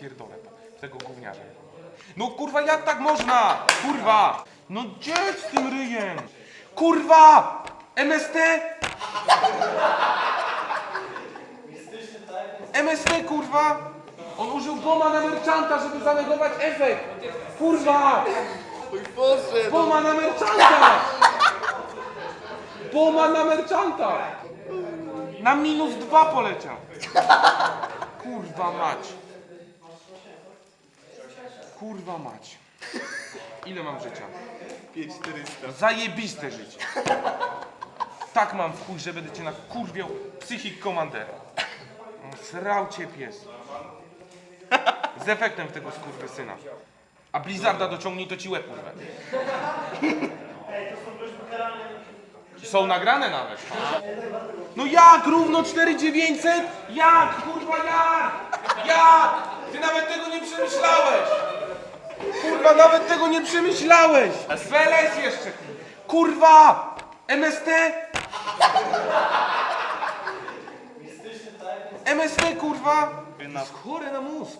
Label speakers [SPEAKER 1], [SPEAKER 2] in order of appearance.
[SPEAKER 1] rozpierdolę to, tego gówniarza. No kurwa, jak tak można? Kurwa! No gdzie z tym ryjem? Kurwa! MST? MST kurwa! On użył boma na merchanta, żeby zanegować efekt! Kurwa!
[SPEAKER 2] Mój
[SPEAKER 1] na merchanta! Boma na merchanta! Na minus dwa poleciał. Kurwa mać. Kurwa mać. Ile mam życia?
[SPEAKER 2] 5400.
[SPEAKER 1] Zajebiste życie. Tak mam w chuj, że będę cię nakurwiał psychik komandera. Srał cię pies. Z efektem tego skurwysyna. A Blizzarda dociągnij, to ci łeb urwę. Są nagrane nawet. No jak? Równo 4900? Jak? Kurwa jak? Jak? Ty nawet tego nie przemyślałeś. Kurwa, nawet tego nie przemyślałeś! FLS jeszcze! Kurwa! MST? MST, kurwa! Jest na mózg.